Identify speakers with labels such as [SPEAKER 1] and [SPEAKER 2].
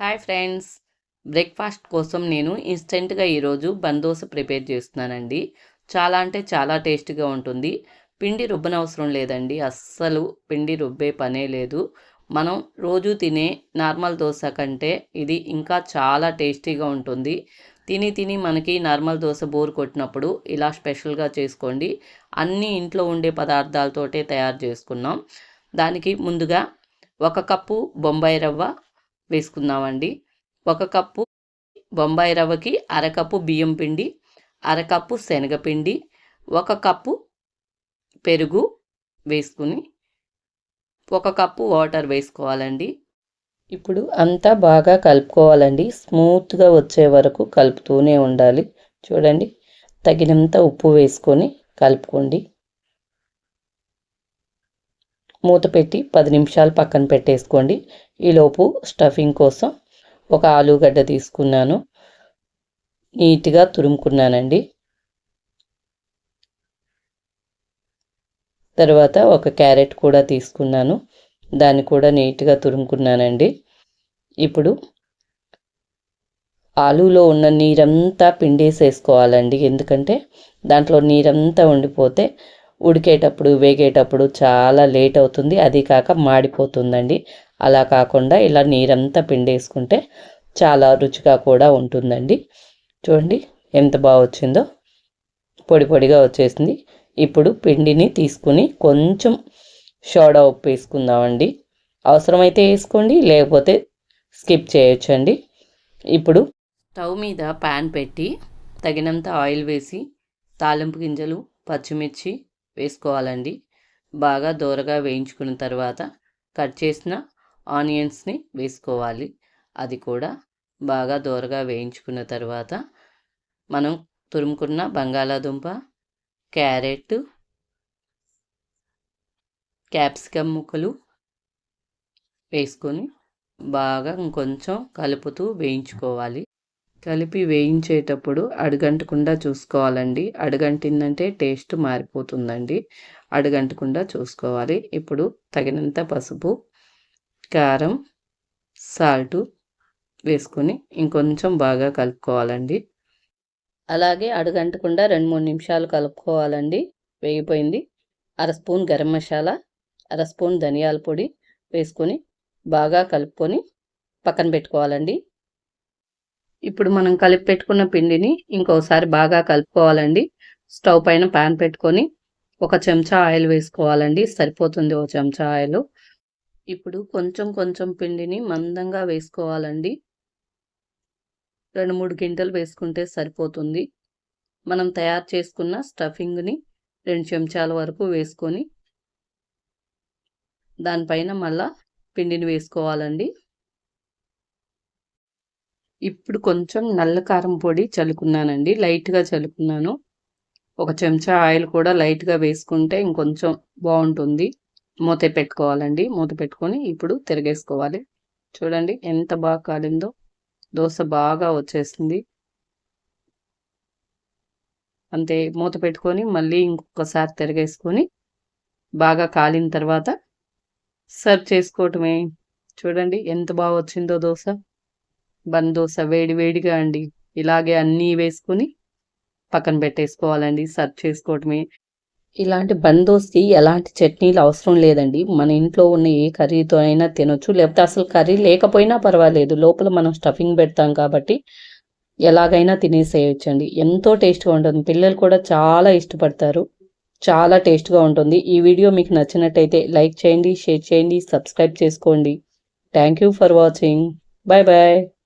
[SPEAKER 1] Hi friends. Breakfast కోసం నేను ఇన్స్టెంట్గా ఈరోజు బందోస ప్రిపేర్ చేస్తున్నానండి. చాలా అంటే చాలా టేస్టీగా ఉంటుంది. పిండి రుబ్బనవసరం లేదండి. అస్సలు పిండి రుబ్బే పనే లేదు. మనం రోజు తినే నార్మల్ దోశ కంటే ఇది ఇంకా చాలా టేస్టీగా ఉంటుంది. తిని తిని మనకి నార్మల్ దోశ బోర్ కొట్టినప్పుడు ఇలా స్పెషల్గా చేసుకోండి. అన్నీ ఇంట్లో ఉండే పదార్థాలతోటే తయారు చేసుకున్నాం. దానికి ముందుగా ఒక కప్పు బొంబాయి రవ్వ వేసుకుందామండి. ఒక కప్పు బొంబాయి రవ్వకి అరకప్పు బియ్యం పిండి అరకప్పు శనగపిండి ఒక కప్పు పెరుగు వేసుకుని ఒక కప్పు వాటర్ వేసుకోవాలండి. ఇప్పుడు అంతా బాగా కలుపుకోవాలండి. స్మూత్గా వచ్చే వరకు కలుపుతూనే ఉండాలి. చూడండి తగినంత ఉప్పు వేసుకొని కలుపుకోండి. మూత పెట్టి పది నిమిషాలు పక్కన పెట్టేసుకోండి. ఈలోపు స్టఫింగ్ కోసం ఒక ఆలుగడ్డ తీసుకున్నాను. నీట్గా తురుముకున్నానండి. తర్వాత ఒక క్యారెట్ కూడా తీసుకున్నాను. దాన్ని కూడా నీట్గా తురుముకున్నానండి. ఇప్పుడు ఆలులో ఉన్న నీరంతా పిండేసేసుకోవాలండి. ఎందుకంటే దాంట్లో నీరంతా ఉండిపోతే ఉడికేటప్పుడు వేగేటప్పుడు చాలా లేట్ అవుతుంది. అది కాక మాడిపోతుందండి. అలా కాకుండా ఇలా నీరంతా పిండేసుకుంటే చాలా రుచిగా కూడా ఉంటుందండి. చూడండి ఎంత బాగా వచ్చిందో. పొడి పొడిగా వచ్చేసింది. ఇప్పుడు పిండిని తీసుకుని కొంచెం సోడా ఉప్పు వేసుకుందామండి. అవసరమైతే వేసుకోండి లేకపోతే స్కిప్ చేయొచ్చండి. ఇప్పుడు స్టవ్ మీద ప్యాన్ పెట్టి తగినంత ఆయిల్ వేసి తాలింపు గింజలు పచ్చిమిర్చి వేసుకోవాలండి. బాగా దూరగా వేయించుకున్న తర్వాత కట్ చేసిన ఆనియన్స్ని వేసుకోవాలి. అది కూడా బాగా దూరగా వేయించుకున్న తర్వాత మనం తురుముకున్న బంగాళాదుంప క్యారెట్ క్యాప్సికమ్ ముక్కలు వేసుకొని బాగా ఇంకొంచెం కలుపుతూ వేయించుకోవాలి. కలిపి వేయించేటప్పుడు అడుగంటకుండా చూసుకోవాలండి. అడుగంటిందంటే టేస్ట్ మారిపోతుందండి. అడుగంటకుండా చూసుకోవాలి. ఇప్పుడు తగినంత పసుపు కారం సాల్టు వేసుకొని ఇంకొంచెం బాగా కలుపుకోవాలండి. అలాగే అడుగంటకుండా రెండు మూడు నిమిషాలు కలుపుకోవాలండి. వేగిపోయింది. అర స్పూన్ గరం మసాలా అర స్పూన్ ధనియాల పొడి వేసుకొని బాగా కలుపుకొని పక్కన పెట్టుకోవాలండి. ఇప్పుడు మనం కలిపి పెట్టుకున్న పిండిని ఇంకోసారి బాగా కలుపుకోవాలండి. స్టవ్ పైన ప్యాన్ పెట్టుకొని ఒక చెంచా ఆయిల్ వేసుకోవాలండి. సరిపోతుంది ఒక చెంచా ఆయిల్. ఇప్పుడు కొంచెం కొంచెం పిండిని మందంగా వేసుకోవాలండి. రెండు మూడు గింటలు వేసుకుంటే సరిపోతుంది. మనం తయారు చేసుకున్న స్టఫింగ్ని రెండు చెంచాల వరకు వేసుకొని దానిపైన మళ్ళా పిండిని వేసుకోవాలండి. ఇప్పుడు కొంచెం నల్ల కారం పొడి చల్లుకున్నానండి. లైట్గా చల్లుకున్నాను. ఒక చెంచా ఆయిల్ కూడా లైట్గా వేసుకుంటే ఇంకొంచెం బాగుంటుంది. మూత పెట్టుకోవాలండి. మూత పెట్టుకొని ఇప్పుడు తిరగేసుకోవాలి. చూడండి ఎంత బాగా కాలిందో. దోశ బాగా వచ్చేసింది. అంతే మూత పెట్టుకొని మళ్ళీ ఇంకొకసారి తిరగేసుకొని బాగా కాలిన తర్వాత సర్వ్ చేసుకోవటమే. చూడండి ఎంత బాగా వచ్చిందో దోశ. బన్ దోశ వేడి వేడిగా అండి. ఇలాగే అన్నీ వేసుకొని పక్కన పెట్టేసుకోవాలండి సర్వ్ చేసుకోవటమే. ఇలాంటి బన్ ఎలాంటి చట్నీలు అవసరం లేదండి. మన ఇంట్లో ఉన్న ఏ కర్రీతో అయినా తినొచ్చు. లేకపోతే అసలు కర్రీ లేకపోయినా పర్వాలేదు. లోపల మనం స్టఫింగ్ పెడతాం కాబట్టి ఎలాగైనా తినేసేయచ్చండి. ఎంతో టేస్ట్గా ఉంటుంది. పిల్లలు కూడా చాలా ఇష్టపడతారు. చాలా టేస్ట్గా ఉంటుంది. ఈ వీడియో మీకు నచ్చినట్టయితే లైక్ చేయండి షేర్ చేయండి సబ్స్క్రైబ్ చేసుకోండి. Thank you for watching. Bye bye.